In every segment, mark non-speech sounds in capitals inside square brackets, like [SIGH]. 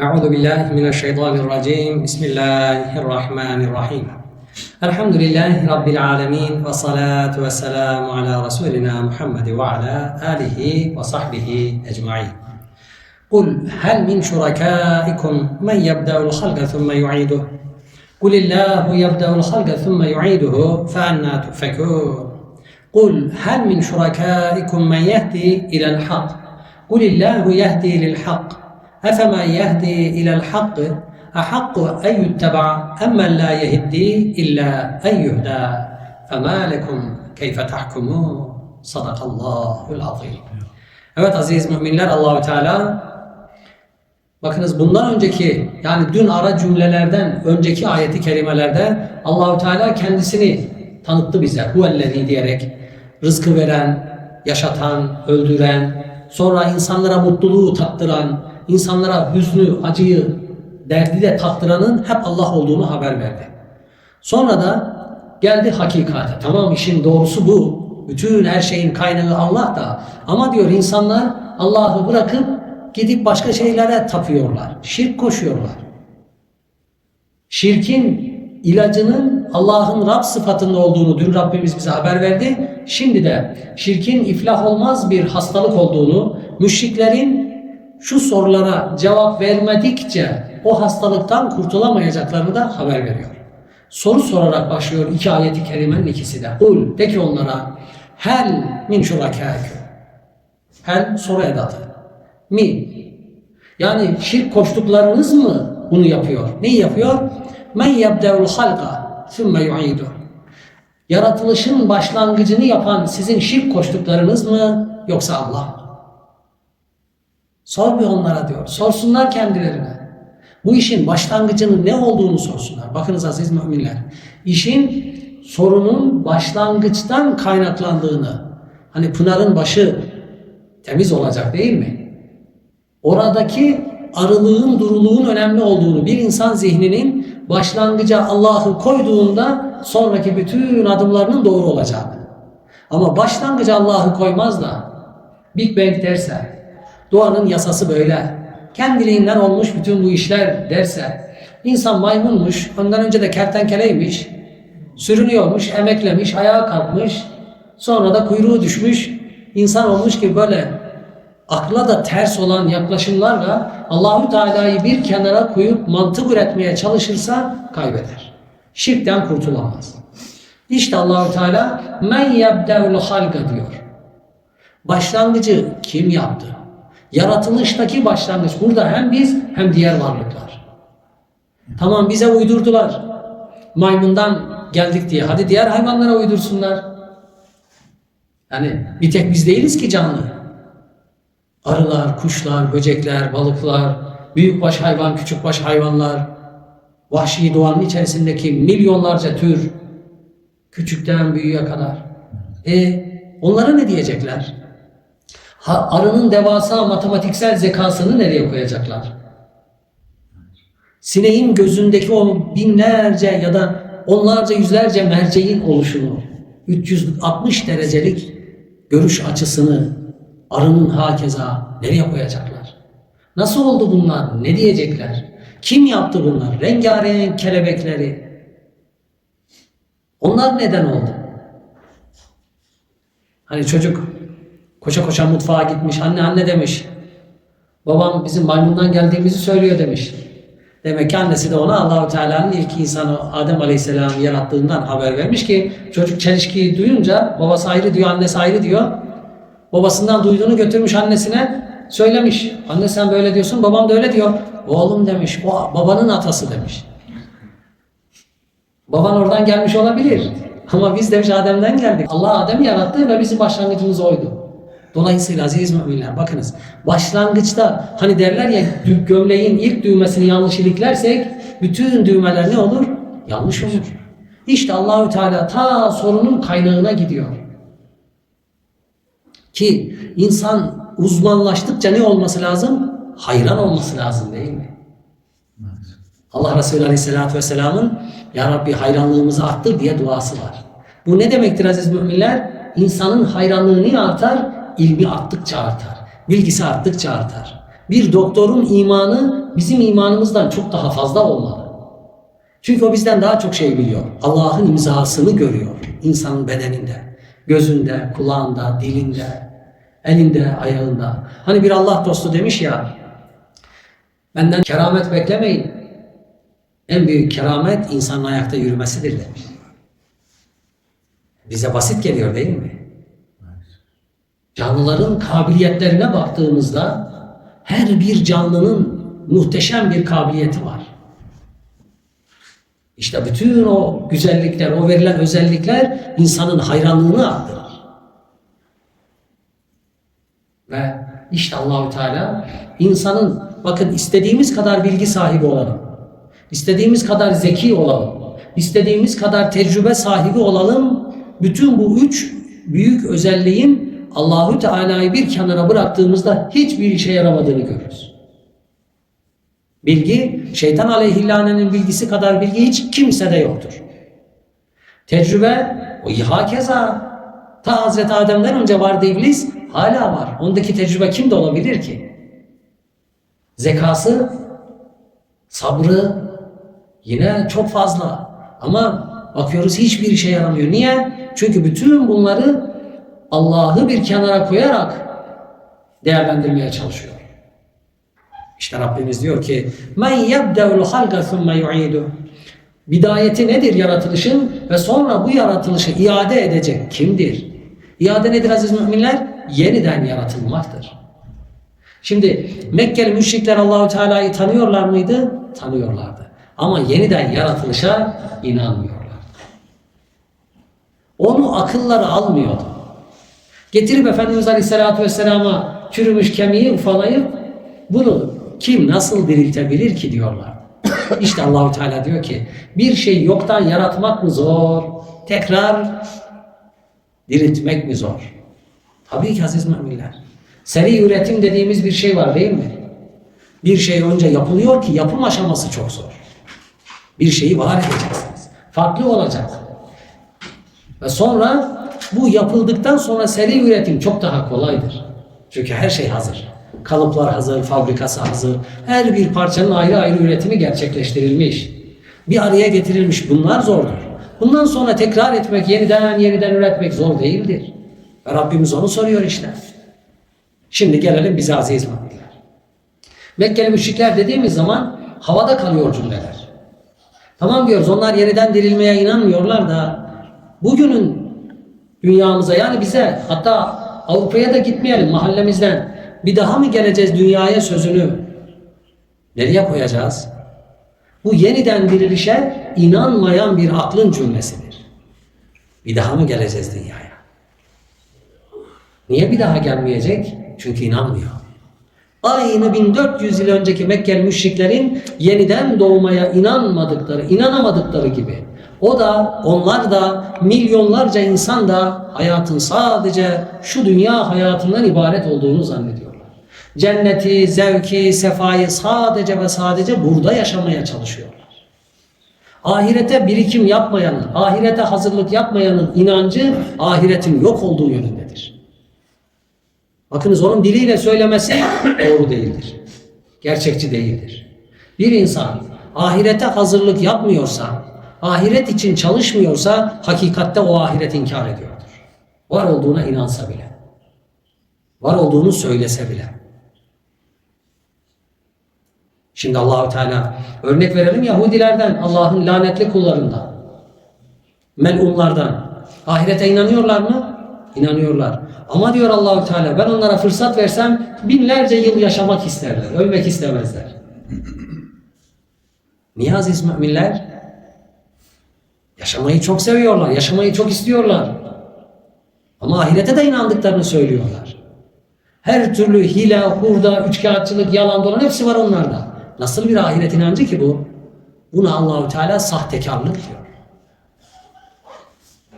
أعوذ بالله من الشيطان الرجيم. بسم الله الرحمن الرحيم. الحمد لله رب العالمين والصلاة والسلام على رسولنا محمد وعلى آله وصحبه أجمعين. قل هل من شركائكم من يبدأ الخلق ثم يعيده؟ قل الله يبدأ الخلق ثم يعيده فأنا تؤفكون. قل هل من شركائكم من يهدي إلى الحق؟ قل الله يهدي للحق. أفمن يهدي إلى الحق أحق أن يتبع أما لا يهدي إلا أن يهدى فما لكم كيف تحكمون صدق الله العظيم Evet aziz müminler Allahu Teala Bakınız bundan önceki yani dün ara cümlelerden önceki ayeti kerimelerde Allahu Teala kendisini tanıttı bize. Huvellezî diyerek rızkı veren, yaşatan, öldüren, sonra insanlara mutluluğu tattıran, insanlara hüznü, acıyı, derdi de tattıranın hep Allah olduğunu haber verdi. Sonra da geldi hakikate. Tamam işin doğrusu bu. Bütün her şeyin kaynağı Allah da. Ama diyor insanlar Allah'ı bırakıp gidip başka şeylere tapıyorlar. Şirk koşuyorlar. Şirkin ilacının Allah'ın Rab sıfatında olduğunu dün Rabbimiz bize haber verdi. Şimdi de şirkin iflah olmaz bir hastalık olduğunu, müşriklerin şu sorulara cevap vermedikçe o hastalıktan kurtulamayacaklarını da haber veriyor. Soru sorarak başlıyor iki ayeti kerimenin ikisi de. Kul de ki onlara hel min şurakâküm. Hel soru edatı. Mi. Yani şirk koştuklarınız mı bunu yapıyor? Neyi yapıyor? Men yebdeul halqa sümme yu'idu. Yaratılışın başlangıcını yapan sizin şirk koştuklarınız mı yoksa Allah mı? Sor bir onlara diyor. Sorsunlar kendilerine. Bu işin başlangıcının ne olduğunu sorsunlar. Bakınız aziz müminler. İşin sorunun başlangıçtan kaynaklandığını, hani Pınar'ın başı temiz olacak değil mi? Oradaki arılığın, duruluğun önemli olduğunu, bir insan zihninin başlangıca Allah'ı koyduğunda sonraki bütün adımlarının doğru olacağını. Ama başlangıca Allah'ı koymaz da Big Bang derse, doğanın yasası böyle, kendiliğinden olmuş bütün bu işler derse, insan maymunmuş, ondan önce de kertenkeleymiş, sürünüyormuş, emeklemiş, ayağa kalkmış, sonra da kuyruğu düşmüş, insan olmuş ki böyle akla da ters olan yaklaşımlarla Allahü Teala'yı bir kenara koyup mantık üretmeye çalışırsa kaybeder. Şirkten kurtulamaz. İşte Allahü Teala men yebdeul halka diyor. Başlangıcı kim yaptı? Yaratılıştaki başlangıç burada hem biz hem diğer varlıklar. Tamam bize uydurdular. Maymundan geldik diye. Hadi diğer hayvanlara uydursunlar. Yani bir tek biz değiliz ki canlı. Arılar, kuşlar, böcekler, balıklar, büyükbaş hayvan, küçükbaş hayvanlar, vahşi doğanın içerisindeki milyonlarca tür, küçükten büyüğe kadar. E onlara ne diyecekler? Arının devasa matematiksel zekasını nereye koyacaklar? Sineğin gözündeki o binlerce ya da onlarca yüzlerce merceğin oluşunu, 360 derecelik görüş açısını arının hakeza nereye koyacaklar? Nasıl oldu bunlar? Ne diyecekler? Kim yaptı bunlar? Rengarenk kelebekleri. Onlar neden oldu? Hani çocuk koşa koşa mutfağa gitmiş. Anne anne demiş. Babam bizim maymundan geldiğimizi söylüyor demiş. Demek ki annesi de ona Allahu Teala'nın ilk insanı Adem Aleyhisselam'ı yarattığından haber vermiş ki çocuk çelişkiyi duyunca babası ayrı diyor, annesi ayrı diyor. Babasından duyduğunu götürmüş annesine söylemiş. Anne sen böyle diyorsun, babam da öyle diyor. Oğlum demiş, o babanın atası demiş. Baban oradan gelmiş olabilir. Ama biz demiş Adem'den geldik. Allah Adem'i yarattı ve bizim başlangıcımız oydu. Dolayısıyla aziz müminler bakınız başlangıçta hani derler ya gömleğin ilk düğmesini yanlış iliklersek bütün düğmeler ne olur? Yanlış olur. İşte Allahü Teala ta sorunun kaynağına gidiyor. Ki insan uzmanlaştıkça ne olması lazım? Hayran olması lazım değil mi? Allah Resulü Aleyhisselatü Vesselam'ın Ya Rabbi hayranlığımızı arttır diye duası var. Bu ne demektir aziz müminler? İnsanın hayranlığı niye artar? İlmi arttıkça artar. Bilgisi arttıkça artar. Bir doktorun imanı bizim imanımızdan çok daha fazla olmalı. Çünkü o bizden daha çok şey biliyor. Allah'ın imzasını görüyor insanın bedeninde, gözünde, kulağında, dilinde, elinde, ayağında. Hani bir Allah dostu demiş ya, benden keramet beklemeyin. En büyük keramet insanın ayakta yürümesidir demiş. Bize basit geliyor değil mi? Canlıların kabiliyetlerine baktığımızda her bir canlının muhteşem bir kabiliyeti var. İşte bütün o güzellikler, o verilen özellikler insanın hayranlığını arttırır. Ve işte Allahü Teala insanın bakın istediğimiz kadar bilgi sahibi olalım. istediğimiz kadar zeki olalım. istediğimiz kadar tecrübe sahibi olalım. Bütün bu üç büyük özelliğin Allahü Teala'yı bir kenara bıraktığımızda hiçbir işe yaramadığını görürüz. Bilgi, şeytan aleyhillanenin bilgisi kadar bilgi hiç kimsede yoktur. Tecrübe, o hakeza ta Hazreti Adem'den önce vardı iblis, hala var. Ondaki tecrübe kimde olabilir ki? Zekası, sabrı yine çok fazla. Ama bakıyoruz hiçbir işe yaramıyor. Niye? Çünkü bütün bunları Allah'ı bir kenara koyarak değerlendirmeye çalışıyor. İşte Rabbimiz diyor ki men yebde'ul halqa thumma yu'idu. Bidayeti nedir yaratılışın ve sonra bu yaratılışı iade edecek kimdir? İade nedir aziz müminler? Yeniden yaratılmaktır. Şimdi Mekkeli müşrikler Allahu Teala'yı tanıyorlar mıydı? Tanıyorlardı. Ama yeniden yaratılışa inanmıyorlar. Onu akılları almıyordu. Getirip Efendimiz Aleyhisselatü Vesselam'a çürümüş kemiği ufalayıp bunu kim nasıl diriltebilir ki diyorlar. [COUGHS] İşte Allahu Teala diyor ki bir şeyi yoktan yaratmak mı zor? Tekrar diriltmek mi zor? Tabii ki aziz müminler. Seri üretim dediğimiz bir şey var değil mi? Bir şey önce yapılıyor ki yapım aşaması çok zor. Bir şeyi var edeceksiniz. Farklı olacak. Ve sonra bu yapıldıktan sonra seri üretim çok daha kolaydır. Çünkü her şey hazır. Kalıplar hazır, fabrikası hazır. Her bir parçanın ayrı ayrı üretimi gerçekleştirilmiş. Bir araya getirilmiş. Bunlar zordur. Bundan sonra tekrar etmek, yeniden yeniden üretmek zor değildir. Rabbimiz onu soruyor işte. Şimdi gelelim bize aziz müminler. Mekkeli müşrikler dediğimiz zaman havada kalıyor cümleler. Tamam diyoruz onlar yeniden dirilmeye inanmıyorlar da bugünün dünyamıza yani bize hatta Avrupa'ya da gitmeyelim mahallemizden bir daha mı geleceğiz dünyaya sözünü nereye koyacağız? Bu yeniden dirilişe inanmayan bir aklın cümlesidir. Bir daha mı geleceğiz dünyaya? Niye bir daha gelmeyecek? Çünkü inanmıyor. Aynı 1400 yıl önceki Mekkeli müşriklerin yeniden doğmaya inanmadıkları, inanamadıkları gibi. O da, onlar da, milyonlarca insan da hayatın sadece şu dünya hayatından ibaret olduğunu zannediyorlar. Cenneti, zevki, sefayı sadece ve sadece burada yaşamaya çalışıyorlar. Ahirete birikim yapmayanın, ahirete hazırlık yapmayanın inancı ahiretin yok olduğu yönündedir. Bakınız onun diliyle söylemesi doğru değildir. Gerçekçi değildir. Bir insan ahirete hazırlık yapmıyorsa, ahiret için çalışmıyorsa hakikatte o ahiret inkar ediyordur. Var olduğuna inansa bile. Var olduğunu söylese bile. Şimdi Allahu Teala örnek verelim Yahudilerden, Allah'ın lanetli kullarından, melunlardan. Ahirete inanıyorlar mı? İnanıyorlar. Ama diyor Allahu Teala ben onlara fırsat versem binlerce yıl yaşamak isterler, ölmek istemezler. [CLEARS THROAT] Niye aziz? Yaşamayı çok seviyorlar, yaşamayı çok istiyorlar. Ama ahirete de inandıklarını söylüyorlar. Her türlü hile, hurda, üçkağıtçılık, yalan dolan hepsi var onlarda. Nasıl bir ahiret inancı ki bu? Buna Allahu Teala sahtekarlık diyor.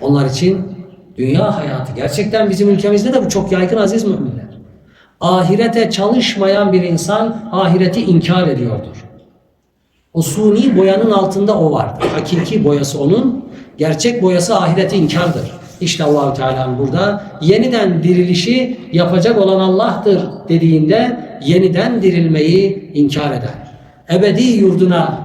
Onlar için dünya hayatı gerçekten bizim ülkemizde de bu çok yaygın aziz müminler. Ahirete çalışmayan bir insan ahireti inkar ediyordur. O suni boyanın altında o vardır. Hakiki boyası onun, gerçek boyası ahireti inkardır. İşte Allahu Teala burada yeniden dirilişi yapacak olan Allah'tır dediğinde yeniden dirilmeyi inkar eder. Ebedi yurduna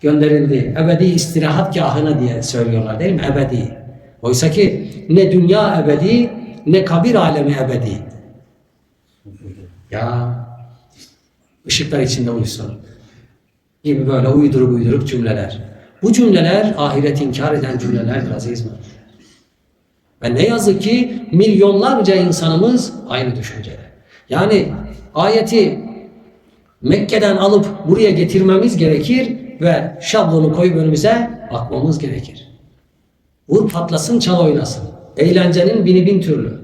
gönderildi. Ebedi istirahatgahına diye söylüyorlar değil mi? Ebedi. Oysa ki ne dünya ebedi ne kabir alemi ebedi. Ya ışıklar içinde uyusun gibi böyle uyduruk uyduruk cümleler. Bu cümleler ahiret inkar eden cümlelerdir aziz mi? Ve ne yazık ki milyonlarca insanımız aynı düşüncede. Yani ayeti Mekke'den alıp buraya getirmemiz gerekir ve şablonu koyup önümüze bakmamız gerekir. Vur patlasın çal oynasın. Eğlencenin bini bin türlü.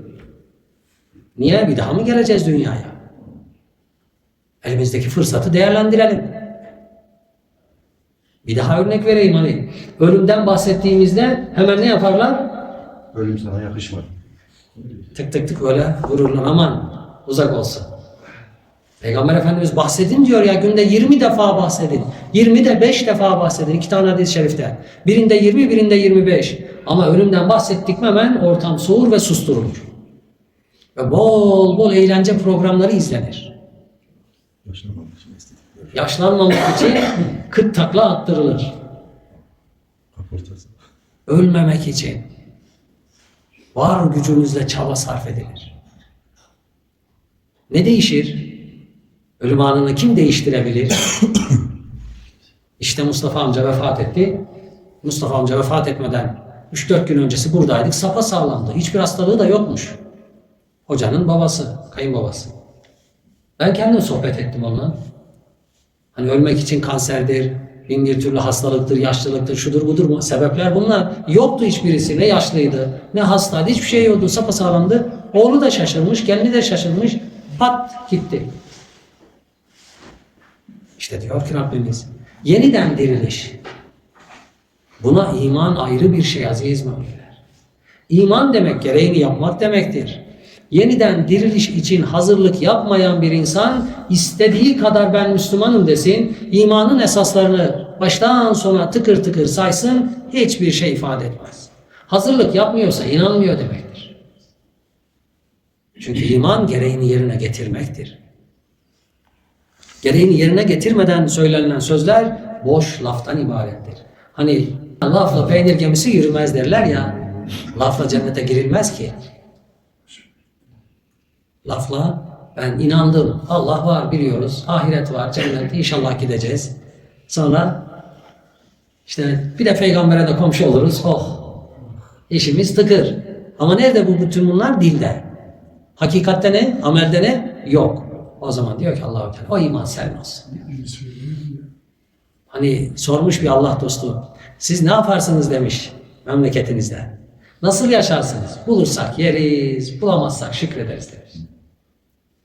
Niye? Bir daha mı geleceğiz dünyaya? Elimizdeki fırsatı değerlendirelim. Bir daha örnek vereyim hani. Ölümden bahsettiğimizde hemen ne yaparlar? Ölüm sana yakışmadı. Tık tık tık öyle vururlar aman uzak olsun. Peygamber Efendimiz bahsedin diyor ya günde 20 defa bahsedin. 20 de 5 defa bahsedin. iki tane hadis-i şerifte. Birinde 20 birinde 25. Ama ölümden bahsettik mi hemen ortam soğur ve susturulur. Ve bol bol eğlence programları izlenir. Yaşlanmamak için estetikler. Yaşlanmamak için kıt takla attırılır. Kaportası. Ölmemek için var gücümüzle çaba sarf edilir. Ne değişir? Ölüm anını kim değiştirebilir? işte Mustafa amca vefat etti. Mustafa amca vefat etmeden 3-4 gün öncesi buradaydık. Sapa sağlamdı. Hiçbir hastalığı da yokmuş. Hocanın babası, kayınbabası. Ben kendim sohbet ettim onunla. Hani ölmek için kanserdir, bin bir türlü hastalıktır, yaşlılıktır, şudur budur mu? Sebepler bunlar. Yoktu hiçbirisi. Ne yaşlıydı, ne hastaydı, hiçbir şey yoktu. Sapasağlamdı. Oğlu da şaşırmış, kendi de şaşırmış. Pat gitti. İşte diyor ki Rabbimiz, yeniden diriliş. Buna iman ayrı bir şey aziz müminler. İman demek gereğini yapmak demektir. Yeniden diriliş için hazırlık yapmayan bir insan istediği kadar ben Müslümanım desin, imanın esaslarını baştan sona tıkır tıkır saysın, hiçbir şey ifade etmez. Hazırlık yapmıyorsa inanmıyor demektir. Çünkü iman gereğini yerine getirmektir. Gereğini yerine getirmeden söylenen sözler boş laftan ibarettir. Hani lafla peynir gemisi yürümez derler ya, lafla cennete girilmez ki. Lafla ben inandım. Allah var biliyoruz. Ahiret var, cennet inşallah gideceğiz. Sonra işte bir de peygambere de komşu oluruz. Oh. İşimiz tıkır. Ama nerede bu bütün bunlar? Dilde. Hakikatte ne? Amelde ne? Yok. O zaman diyor ki Allahu Teala o iman sen. Hani sormuş bir Allah dostu. Siz ne yaparsınız demiş memleketinizde. Nasıl yaşarsınız? Bulursak yeriz, bulamazsak şükrederiz demiş.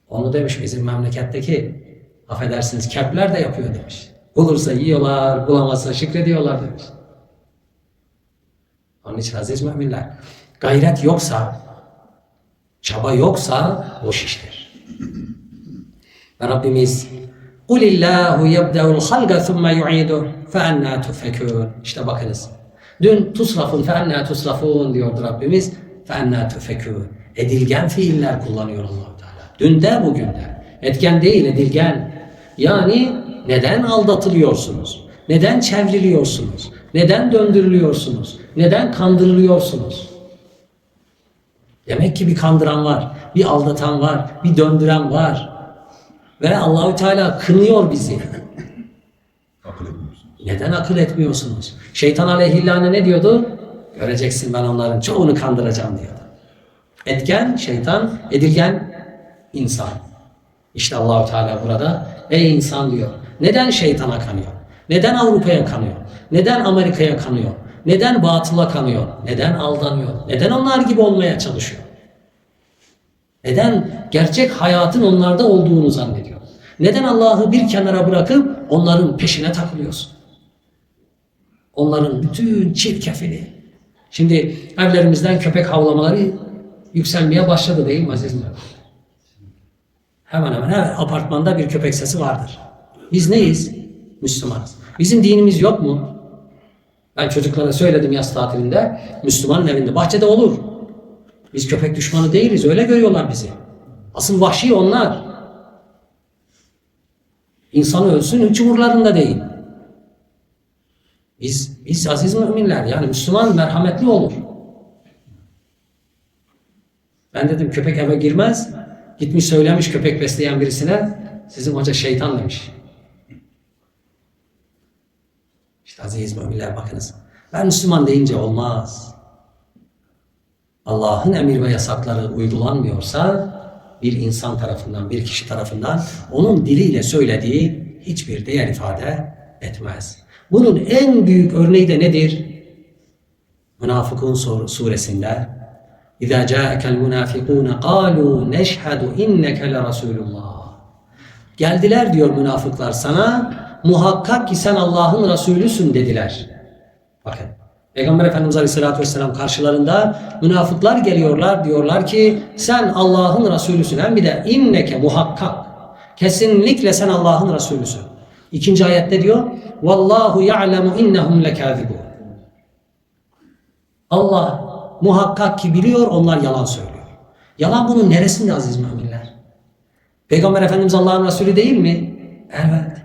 Onu demiş bizim memleketteki affedersiniz kepler de yapıyor demiş. Bulursa yiyorlar, bulamazsa şükrediyorlar demiş. Onun için aziz müminler, gayret yoksa, çaba yoksa boş iştir. [LAUGHS] Ve Rabbimiz قُلِ اللّٰهُ يَبْدَعُ الْخَلْقَ ثُمَّ يُعِيدُهُ فَاَنَّا تُفَكُونَ İşte bakınız. Dün tusrafun فَاَنَّا تُسْرَفُونَ diyordu Rabbimiz. فَاَنَّا تُفَكُونَ Edilgen fiiller kullanıyor allah Teala. Dün de bugün de. Etken değil edilgen. Yani neden aldatılıyorsunuz? Neden çevriliyorsunuz? Neden döndürülüyorsunuz? Neden kandırılıyorsunuz? Demek ki bir kandıran var, bir aldatan var, bir döndüren var. Ve Allahü Teala kınıyor bizi. Akıl. Neden akıl etmiyorsunuz? Şeytan aleyhillâne ne diyordu? Göreceksin ben onların çoğunu kandıracağım diyordu. Etken şeytan, edilgen insan. İşte Allahü Teala burada ey insan diyor. Neden şeytana kanıyor? Neden Avrupa'ya kanıyor? Neden Amerika'ya kanıyor? Neden batıla kanıyor? Neden aldanıyor? Neden onlar gibi olmaya çalışıyor? Neden gerçek hayatın onlarda olduğunu zannediyor? Neden Allah'ı bir kenara bırakıp onların peşine takılıyorsun? Onların bütün çirkefini. Şimdi evlerimizden köpek havlamaları yükselmeye başladı değil mi aziz mümin? Hemen hemen her apartmanda bir köpek sesi vardır. Biz neyiz? Müslümanız. Bizim dinimiz yok mu? Ben çocuklara söyledim yaz tatilinde. Müslümanın evinde. Bahçede olur. Biz köpek düşmanı değiliz. Öyle görüyorlar bizi. Asıl vahşi onlar. İnsan ölsün hiç umurlarında değil. Biz, biz aziz müminler yani Müslüman merhametli olur. Ben dedim köpek eve girmez. Gitmiş söylemiş köpek besleyen birisine sizin hoca şeytan demiş. İşte aziz müminler bakınız. Ben Müslüman deyince olmaz. Allah'ın emir ve yasakları uygulanmıyorsa bir insan tarafından, bir kişi tarafından onun diliyle söylediği hiçbir değer ifade etmez. Bunun en büyük örneği de nedir? Münafıkun sur- suresinde câekel münâfikûne qâlû neşhedü inneke le Resulullah. Geldiler diyor münafıklar sana muhakkak ki sen Allah'ın Resulüsün dediler. Bakın Peygamber Efendimiz Aleyhisselatü Vesselam karşılarında münafıklar geliyorlar diyorlar ki sen Allah'ın Resulüsün hem bir de inneke muhakkak kesinlikle sen Allah'ın Resulüsün. İkinci ayette diyor Vallahu ya'lemu innehum lekâzibûn. Allah muhakkak ki biliyor onlar yalan söylüyor. Yalan bunun neresinde aziz müminler? Peygamber Efendimiz Allah'ın Resulü değil mi? Evet.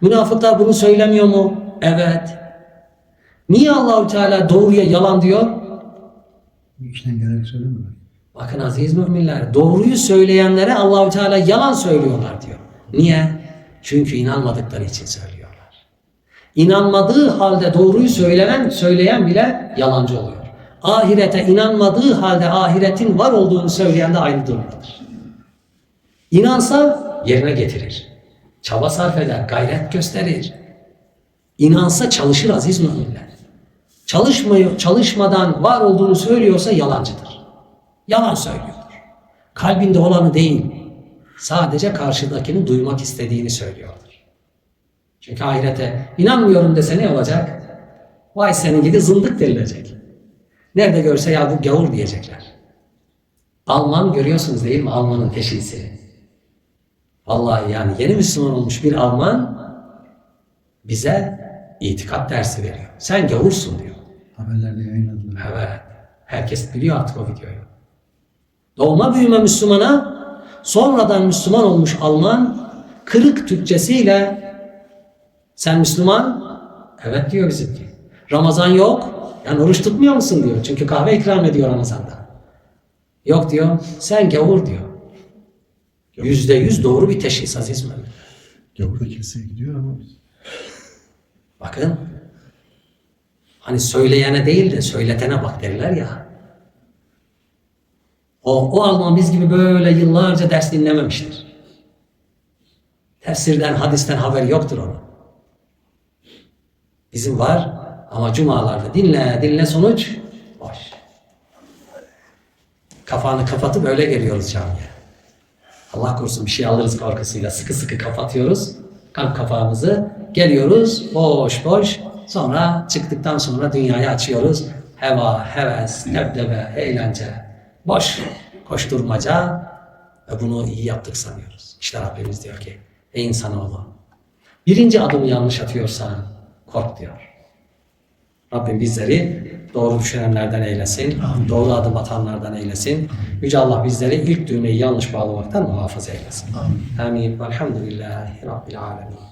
Münafıklar bunu söylemiyor mu? Evet. Niye Allahü Teala doğruya yalan diyor? İşten gelerek söylemiyor. Bakın aziz müminler, doğruyu söyleyenlere Allahü Teala yalan söylüyorlar diyor. Niye? Çünkü inanmadıkları için söylüyorlar. İnanmadığı halde doğruyu söylenen, söyleyen bile yalancı oluyor. Ahirete inanmadığı halde ahiretin var olduğunu söyleyen de aynı durumdadır. İnansa yerine getirir. Çaba sarf eder, gayret gösterir. İnansa çalışır aziz müminler. Çalışmıyor, çalışmadan var olduğunu söylüyorsa yalancıdır. Yalan söylüyordur. Kalbinde olanı değil, sadece karşıdakini duymak istediğini söylüyordur. Çünkü ahirete inanmıyorum dese ne olacak? Vay senin gibi zındık denilecek. Nerede görse ya bu gavur diyecekler. Alman görüyorsunuz değil mi? Almanın teşhisi. Vallahi yani yeni Müslüman olmuş bir Alman bize itikat dersi veriyor. Sen gavursun diyor. Haberlerde yayınladılar. Evet. Herkes biliyor artık o videoyu. Doğma büyüme Müslümana sonradan Müslüman olmuş Alman kırık Türkçesiyle sen Müslüman? Evet diyor bizimki. Ramazan yok. Yani oruç tutmuyor musun diyor. Çünkü kahve ikram ediyor Ramazan'da. Yok diyor. Sen gavur diyor. Yüzde yüz doğru bir teşhis aziz mümin. Gavur da kiliseye gidiyor ama Bakın. Hani söyleyene değil de söyletene bak derler ya. O, o Alman biz gibi böyle yıllarca ders dinlememiştir. Tefsirden, hadisten haberi yoktur onun. Bizim var ama cumalarda dinle dinle sonuç boş. Kafanı kapatıp öyle geliyoruz camiye. Allah korusun bir şey alırız korkusuyla sıkı sıkı kapatıyoruz. Kalp kapağımızı geliyoruz boş boş. Sonra çıktıktan sonra dünyayı açıyoruz. Heva, heves, debdebe, eğlence, boş koşturmaca ve bunu iyi yaptık sanıyoruz. İşte Rabbimiz diyor ki ey insanoğlu birinci adımı yanlış atıyorsan kork diyor. Rabbim bizleri doğru düşünenlerden eylesin, doğru adım atanlardan eylesin. Yüce Allah bizleri ilk düğmeyi yanlış bağlamaktan muhafaza eylesin. Amin. Velhamdülillahi Rabbil alemin.